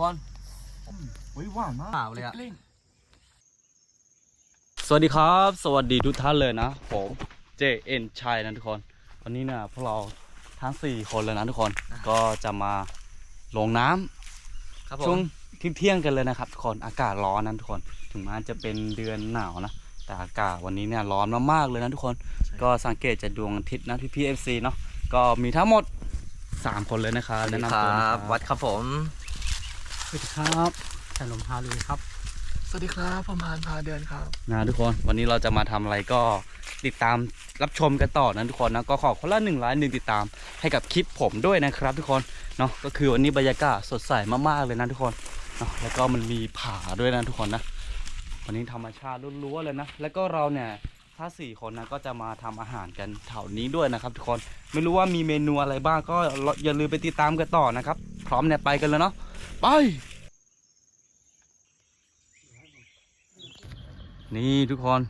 เพื่อนทุกคนอุ้ยหวานมากเปล่าเลยอะสวัสดีครับ สวัสดีทุกท่านเลยนะ ผมเจเอ็นชัยนะทุกคนวันนี้เนี่ยพวกเราทั้ง4คนเลยนะทุกคนก็จะมาลงน้ำครับผช่วมงเที่ยงๆกันเลยนะครับทุกคนอากาศร้อนนะทุกคน ถึงแม้จะเป็นเดือนหนาวนะแต่อากาศวันนี้เนี่ยร้อนมากๆเลยนะทุกคน ก็สังเกตจากดวงอาทิตย์นะพี่พีเอฟซีเนาะก็มีทั้งหมด 3 คนเลยนะครับแนะนำตัวนะคครัรับบวัดครับผม สวัสดีครับชาลมพาลุยครับ สวัสดีครับผมพานพาเดินครับ นะทุกคนวันนี้เราจะมาทำอะไรก็ติดตามรับชมกันต่อนะทุกคนนะก็ขอคนละหนึ่งไลค์หนึ่งติดตามให้กับคลิปผมด้วยนะครับทุกคนเนาะก็คือวันนี้บรรยากาศสดใสมากๆเลยนะทุกคนเนาะแล้วก็มันมีผาด้วยนะทุกคนนะวันนี้ธรรมชาติล้วนๆเลยนะแล้วก็เราเนี่ย ถ้าสี่คนนะก็จะมาทำอาหารกันแถวนี้ด้วยนะครับ ทุกคนไม่รู้ว่ามีเมนูอะไรบ้างก็อย่าลืมไปติดตามกันต่อนะครับ พร้อมเนี่ยไปกันเลยเนาะไป นี่ทุกคน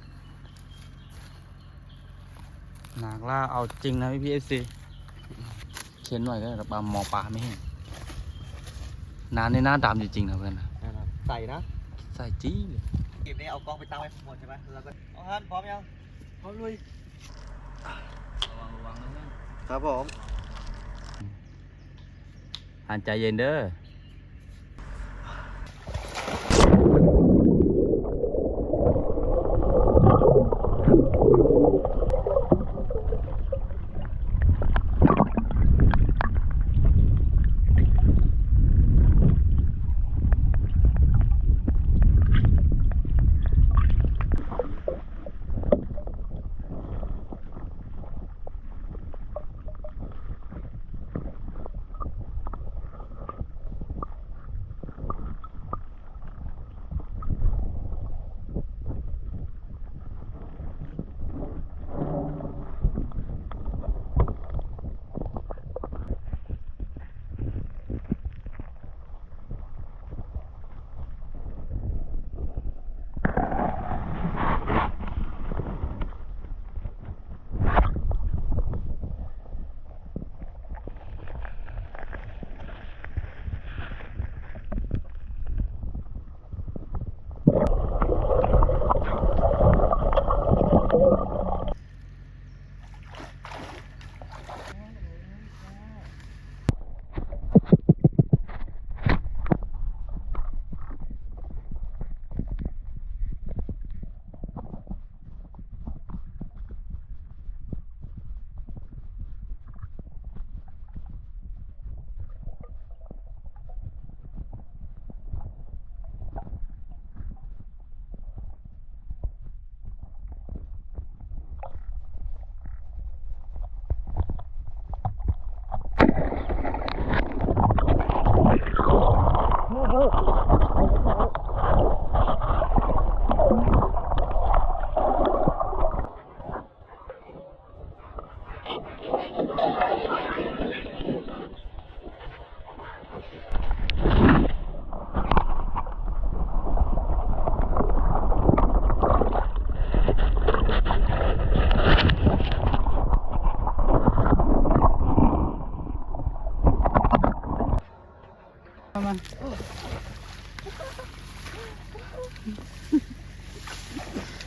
นางล่าเอาจริงนะพี่พีเอฟซีเข็นหน่อยก็ได้แต่ปลามองปลาไม่เห็นน้ำในหน้าดำจริงๆนะเพื่อนนะใส่นะ ใส่จี้เลยเก็บนี้เอากล้องไปตั้งไว้ข้างบนใช่ไหมแล้วก็เอาฮันพร้อมยัง พร้อมลุยระวังระวังนะเพื่อนครับผมหันใจเย็นเด้อ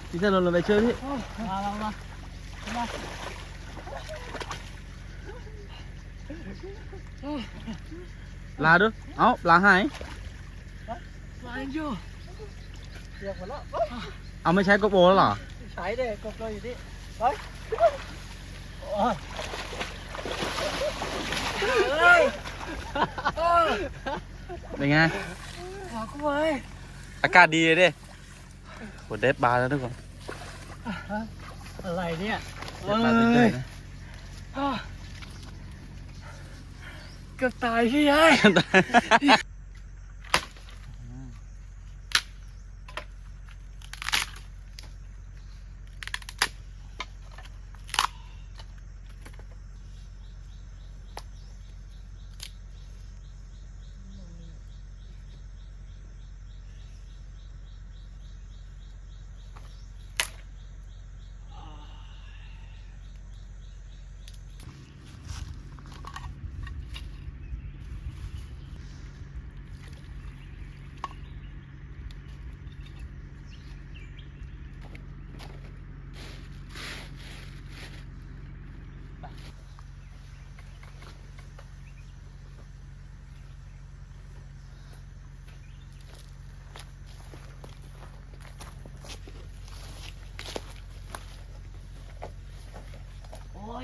พี่จะลงลงไปช่วยพี่มามามาลาดูเอ้าปลา หายมาอยู่เสียงหมดแล้วเอาไม่ใช้กบโอแล้วเหรอใช้เลยกบตัวอยู่นี่เฮ้ยโอ้ยเฮ้ยเป็นไงขอกูไว้อากาศดีเลยดิโหได้ปลาแล้วทุกคนอะไรเนี่ยได้ปลาเรื่อยๆนะอ้าวเกือบตายพี่ไอ้อ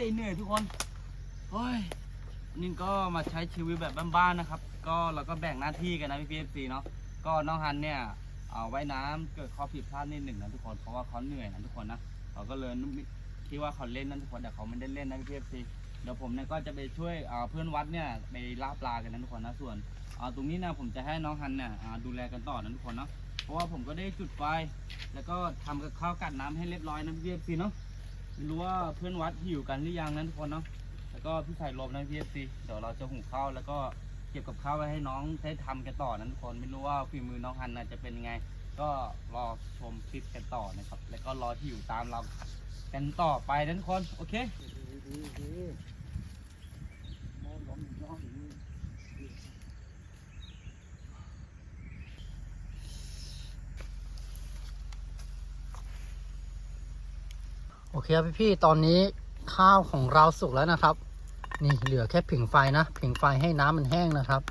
ยเหนื่อยทุกคนเฮ้ยนี่ก็มาใช้ชีวิตแบบบ้านๆนะครับ ก็เราก็แบ่งหน้าที่กันนะพี่พีเอฟซีเนาะก็น้องฮันเนี่ยเอาไว้น้ำเกิดข้อผิดพลาดนิดหนึ่งนะทุกคนเพราะว่าเขาเหนื่อยนะทุกคนนะเขาก็เลยคิดว่าเขาเล่นนั่นทุกคนแต่เขาไม่ได้เล่นนะพี่พีเอฟซีเดี๋ยวผมเนี่ยก็จะไปช่วยเพื่อนวัดเนี่ยไปล่าปลากันนะทุกคนนะส่วนตรงนี้นะผมจะให้น้องฮันเนี่ยดูแลกันต่อนะทุกคนเนาะเพราะว่าผมก็ได้จุดไฟแล้วก็ทำกับข้าวกัดน้ำให้เรียบร้อยนะพี่เอฟซีเนาะ ไม่รู้ว่าเพื่อนวัดหิวกันหรือยังนั้นทุกคนเนาะแล้วก็พี่สายลมนะพี่เอฟซีเดี๋ยวเราจะหุงข้าวแล้วก็เก็บกับข้าวไว้ให้น้องได้ทำกันต่อนั้นทุกคนไม่รู้ว่าฝีมือน้องฮันนะจะเป็นยังไง ก็รอชมคลิปกันต่อนะครับ แล้วก็รอที่อยู่ตามเรากันต่อไปนะทุกคนโอเคโอเคครับพี่ๆตอนนี้ข้าวของเราสุกแล้วนะครับ นี่เหลือแค่ผิงไฟนะ ผิงไฟให้น้ำมันแห้งนะครับ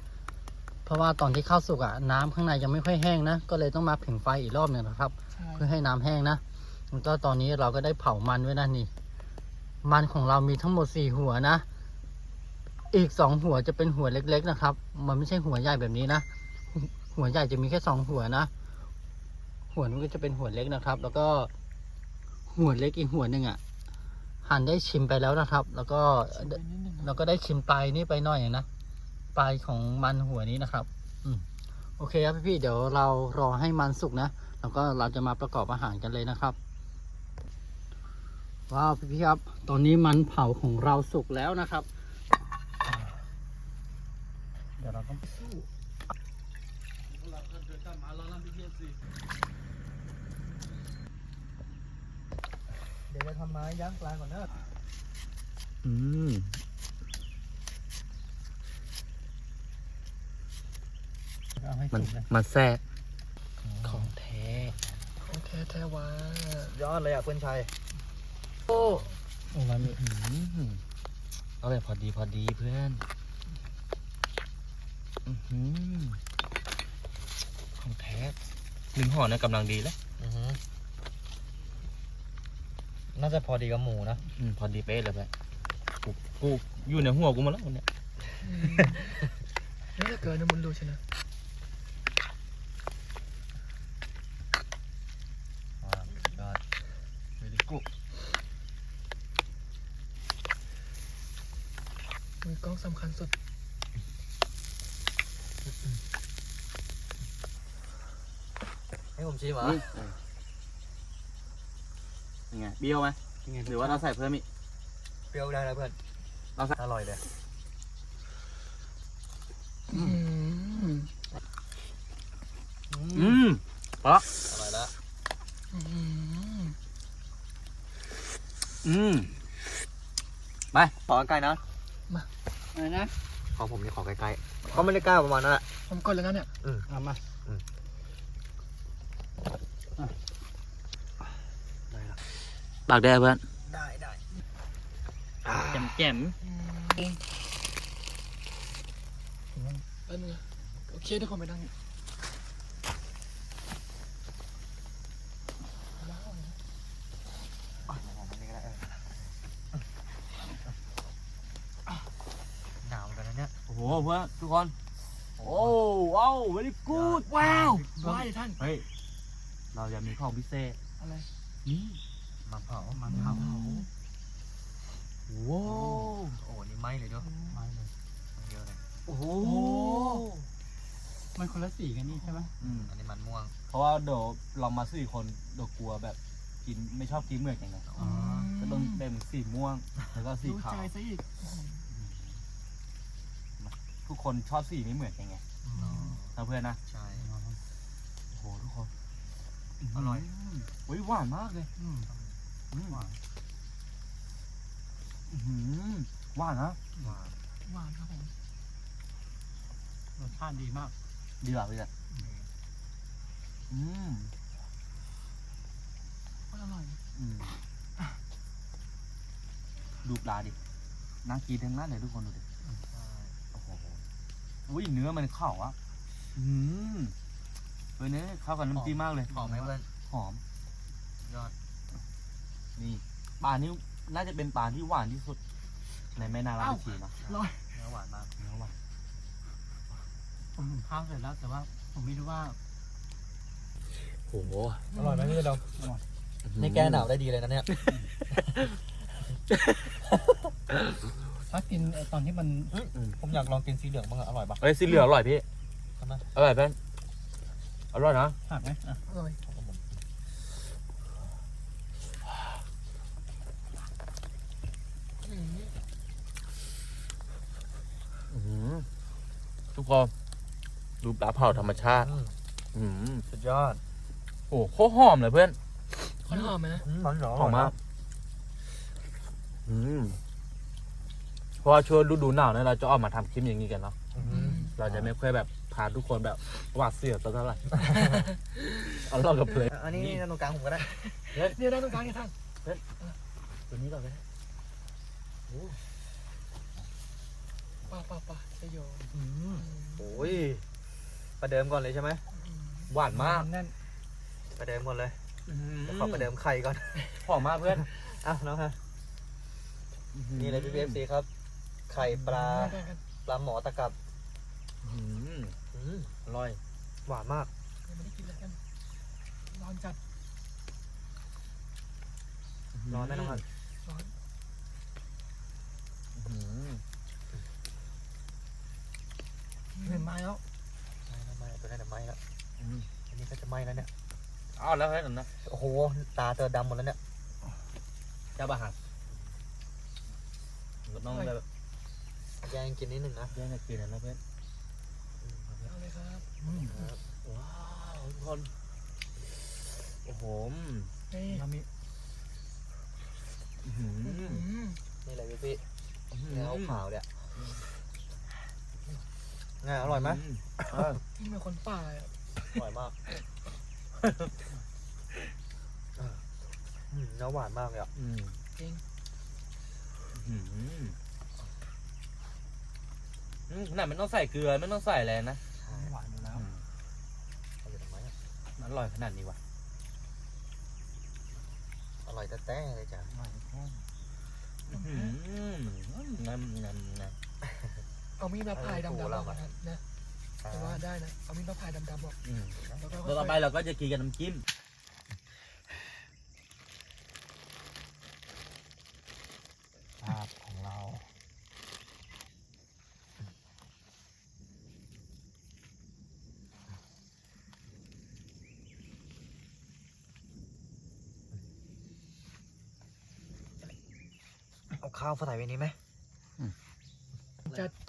เพราะว่าตอนที่ข้าวสุกอะน้ำข้างในยังไม่ค่อยแห้งนะ ก็เลยต้องมาผิงไฟอีกรอบหนึ่งนะครับ เพื่อให้น้ำแห้งนะแล้วก็ตอนนี้เราก็ได้เผามันไว้นะนี่ มันของเรามีทั้งหมดสี่หัวนะ อีกสองหัวจะเป็นหัวเล็ก ๆนะครับ มันไม่ใช่หัวใหญ่แบบนี้นะ หัวใหญ่จะมีแค่สองหัวนะ หัวนู้นก็จะเป็นหัวเล็กนะครับ แล้วก็ หัวเล็กอีกหัวหนึ่งอะหั่นได้ชิมไปแล้วนะครับ แล้วก็เราก็ได้ชิมปลายนี้ไปหน่อยนะปลายของมันหัวนี้นะครับ อืมโอเคครับพี่ๆเดี๋ยวเรารอให้มันสุกนะแล้วก็เราจะมาประกอบอาหารกันเลยนะครับว้าวพี่ๆครับ ตอนนี้มันเผาของเราสุกแล้วนะครับ เดี๋ยวเราต้อง เดี๋ยวจะทำไม้ย่างปลาก่อนเนอะอืมเอาให้มันสุกเลยมันแซ่บของแท้ของแท้แท้วะยอดเลยอะเพื่อนชัยโอ้โอ้มันมีอืมเอาแบบพอดีพอดีเพื่อนอื้อหือของแท้หนึ่งห่อนะกำลังดีแล้ว น่าจะพอดีกับหมูนะอืมพอดีเป๊ะเลยไปกูกูอยู่ในหัวกูหมาแล้ววันเนี้ยนี่ถ้าเกิดนะมึงดูใช่ไหมยอด very good มือกล้องสำคัญสุดให้ผมชิมเหรอนี่ยัง ไงเบี้ยวไหมหรือว่าเราใส่เพิ่มอีกเปรี้ยวได้แล้วเพื่อนเราใส่อร่อยเลยอืมปะอร่อยแล้วอืมขอใกล้ๆนะอะไรนะ ขอผมนี่ขอใกล้ๆก็ไม่ได้ใกล้ประมาณนั้นแหละผมกดแล้วนะเนี่ยเอามา ปากได้เพื่อนได้ได้แจ่มแจ่มแป๊บนึงนะโอเคทุกคนไปนั่งหนาวกันนะเนี่ยโอ้โหเพื่อนทุกคน โอ้ว้าว very good ว้าวว้ายท่าน เฮ้ย เราจะมีของพิเศษ อะไร นี่ มันเผามันเผาโว้โอ้นี่ไหมเลยด้วยไม่เลยมันเยอะเลยโอ้โหมันคนละสีกันนี่ใช่ไหมอืมอันนี้มันม่วงเพราะว่าเดี๋ยวเรามาสี่คนเดี๋ยวกลัวแบบกินไม่ชอบกินเหมือนกันไงอ๋อก็ต้องเป็นสีม่วงแล้วก็สีรู้ขาวใจซะอีกทุกคนชอบสีไม่เหมือนกันไงนะเพื่อนนะใช่โอ้โหทุกคนอร่อยเฮ้ยหวานมากเลยอืมอืม หวานอื้อหือหวานนะหวานหวานครับผมรสชาติดีมากดีกว่าพี่อะอืมก็อร่อยอืมดูปลาดิน่ากินทั้งนั้นเลยทุกคนดูดิใช่โอ้โหอุ้ยเนื้อมันเข้าอะอืมเฮ้ยเนื้อเข้ากับน้ำจิ้มมากเลยหอมไหมเพื่อนหอมยอด นี่ปลานี่น่าจะเป็นปลาที่หวานที่สุด ในแม่นาราบิชีนะร้อยเนื้อหวานมากเนื้อหวานผมหุงข้าวเสร็จแล้วแต่ว่าผมไม่รู้ว่าโอ้โหอร่อยไหมพี่ดมนี่แก้หนาวได้ดีเลยนะเนี่ยถ้ากินไอ้ตอนที่มันผมอยากลองกินสีเหลืองบ้างอะอร่อยปะเอ้ยสีเหลืองอร่อยพี่ทำไมอร่อยเพื่อนอร่อยนะหักไหมอะอร่อย อื้อหือ ทุกคนดูปลาเผาธรรมชาติ อืมอื้อหือสุดยอดโอ้โหโคตรหอมเลยเพื่อนเขาหอมไหมนะอืมหอมเหรอหอมมากอืมเพราะว่าช่วงฤดูหนาวเนี่ยเราจะออกมาทำคลิปอย่างนี้กันเนาะอืมเราจะไม่ค่อยแบบพาทุกคนแบบหวาดเสียวสักเท่าไหร่ เอาล่อกับเพลงอันนี้ตรงกลางผมก็ได้เนี่ยได้ตรงกลางนี่ท่านตัวนี้ก่อนเลย ป่าป่าป่าชโยโอ้ยประเดิมก่อนเลยใช่ไหมหวานมากนั่นประเดิมก่อนเลยอื้อหือเดี๋ยวขอประเดิมไข่ก่อนหอมมากเพื่อนอ้าวน้องฮะนี่เลยพี่เอฟซีครับ ไข่ปลาได้กันปลาหมอตะกับอื้อหืออืมอร่อย หวานมากยังไม่ได้กินเลยกันร้อนจัดร้อนไหมน้องฮันร้อน อื้อหือ เห็นไม้แล้วไม่ไม่ตัวนั้นจะไหม้แล้วอืมอันนี้ก็จะไหม้แล้วเนี่ยเอ้าวแล้วเพื่อนนะโอ้โหตาเธอดำหมดแล้วเนี่ยเจ้าบาหันก็ต้องแบบแย่งกินนิดหนึ่งนะแย่งกันกินนะเพื่อนเอาเลยครับว้าวทุกคนโอ้โหนี่เรามีอื้อหืออืมนี่เลยพี่พี่อื้อหือเนื้อขาวๆเนี่ย ไงอร่อยไหมเออนี่เป็นคนป่าอะอร่อยมากอืมเนื้อหวานมากเลยอะอืมจริงอื้อหืออืมขนาดไม่ต้องใส่เกลือไม่ต้องใส่อะไรนะหวานอยู่แล้วอืมเอาอยู่ทำไมอะมันอร่อยขนาดนี้วะอร่อยแต่แต่เลยจ้ะหวานแห้งอื้อหืองำงำง เอามีดมาพายดำๆออกมานะนะแต่ว่าได้นะเอามีดมาพายดำๆออกำอืมแล้วก็แล้วต่อไปเราก็จะกินกับน้ำจิ้มภาพของเราเอาข้าวใส่ไว้นี้ไหมจัดอืมเต็ม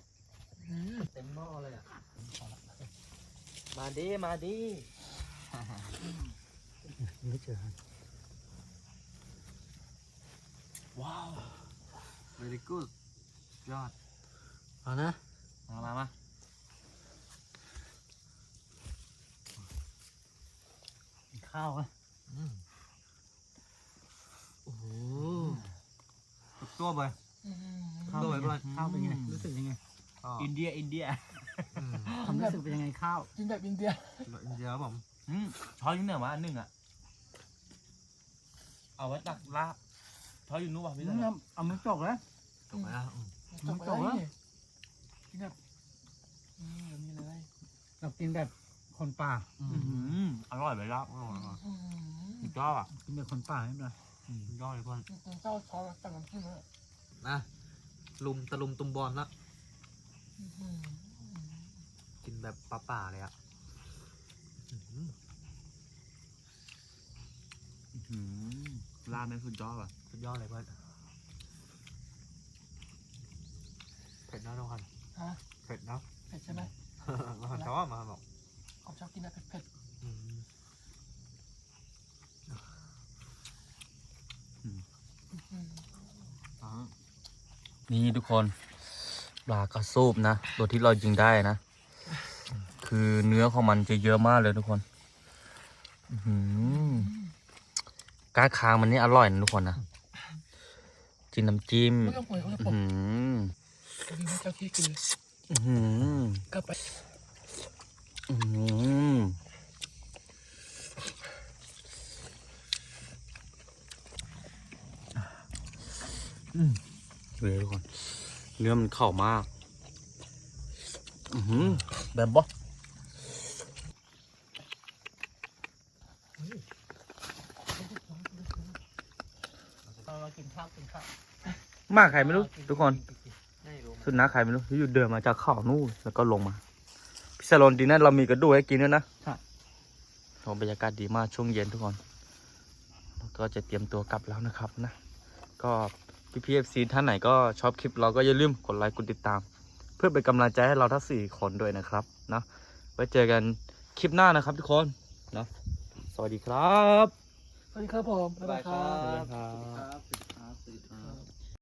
หม้อเลยอะ มาดิ มาดิ ไม่เจอว้าว very good ยอด เอานะ มามามาข้าวอะอืมโอ้โหตัวไปอืมข้าวเป็นไงข้าวเป็นไง รู้สึกยังไง อินเดียอินเดียความรู้สึกเป็นยังไงข้าวกินแบบอินเดียอินเดียครับผมอืมช้อนอยู่ไหนวะอันหนึ่งอะ เอาไว้ตักลาบช้อนอยู่นู้นวะพี่นี่ตาเอามือจกแล้วถูกไหมอะอืมมันจบแล้ว กินแบบอืมแบบนี้เลยเรากินแบบคนป่าอืมอร่อยไปแล้วอร่อยอร่อยอืมสุดยอดอะกินแบบคนป่าไม่เป็นไรยอดเลยเพื่อนจริงๆเจ้าช้อนตักน้ำจิ้มแล้วนะลุมตะลุมตุมบอลละอืม กินแบบป่าๆเลยอะลาบแม่งสุดยอดอะสุดยอดเลยเพื่อนเผ็ดนะน้องฮันฮะเผ็ดนะเผ็ดใช่ไหมน้องฮันชอบมาบอกผมชอบกินแบบเผ็ดๆอืมนี่ทุกคน ปลากระสูบนะ ตัวที่เรายิงได้นะ คือเนื้อของมันจะเยอะมากเลยทุกคนก้าคางมันนี่อร่อยนะทุกคนนะจิ้มน้ำจิ้มไม่ต้องป่วยเขาจะปอื้กอหือดีนะเจ้าที่กินอื้อหือกลับไปอื้อหือเลยทุกคน เนื้อมันเข้ามาก อือหือแบบบ่เรากินข้าวกินข้าวมากใครไม่รู้ ทุกคนไม่รู้สุดนะใครไม่รู้อยู่เดินมาจากเขานู่นแล้วก็ลงมา พิซซ่าโรนดีนะเรามีกระดูกให้กินด้วยนะโอ้บรรยากาศดีมากช่วงเย็นทุกคนแล้วก็จะเตรียมตัวกลับแล้วนะครับนะ ก็ พี่พีเอฟซีท่านไหนก็ชอบคลิปเราก็อย่าลืมกดไลค์กดติดตาม เพื่อเป็นกำลังใจให้เราทั้งสี่คนด้วยนะครับนะไว้เจอกันคลิปหน้านะครับทุกคนเนาะสวัสดีครับ สวัสดีครับผมบ๊ายบายครับบ๊ายบายครับครับ